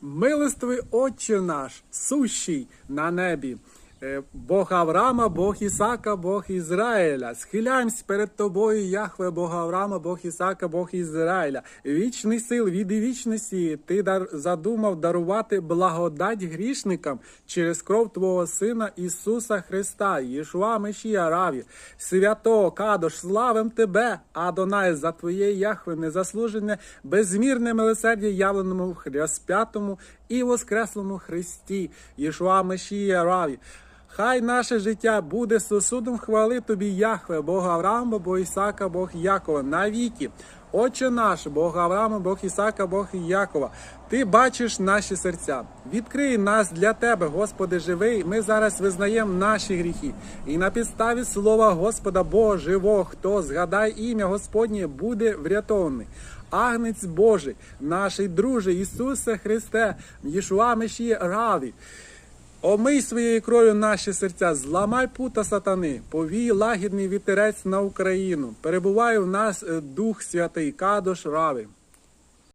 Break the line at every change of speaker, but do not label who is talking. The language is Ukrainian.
Милостивий Отче наш, сущий на небі. Е, Бог Авраама, Бог Ісака, Бог Ізраїля. Схиляємось перед тобою, Яхве, Бог Авраама, Бог Ісака, Бог Ізраїля. Вічний сил від вічності ти дар, задумав дарувати благодать грішникам через кров Твого Сина Ісуса Христа, Єшуа Мешія Раві, святого Кадош, славим Тебе, Адонай, за Твоє Яхве, незаслужене, безмірне милосердя явленому в розп'ятому і воскреслому Христі, Єшуа Мешія Раві. Хай наше життя буде сосудом хвали тобі, Яхве, Бога Авраама, Бога Ісака, Бог Якова, навіки. Отче наш, Бог Авраама, Бог Ісака, Бог Якова. Ти бачиш наші серця. Відкрий нас для Тебе, Господи, живий. Ми зараз визнаємо наші гріхи. І на підставі слова Господа Бога живого, хто згадає ім'я Господнє, буде врятований. Агнець Божий, наш друже Ісусе Христе, Єшуа Мешіє Раві. Омий своєю кров'ю наші серця, зламай пута сатани, повій лагідний вітерець на Україну. Перебуває в нас е, Дух Святий, Кадош Рави.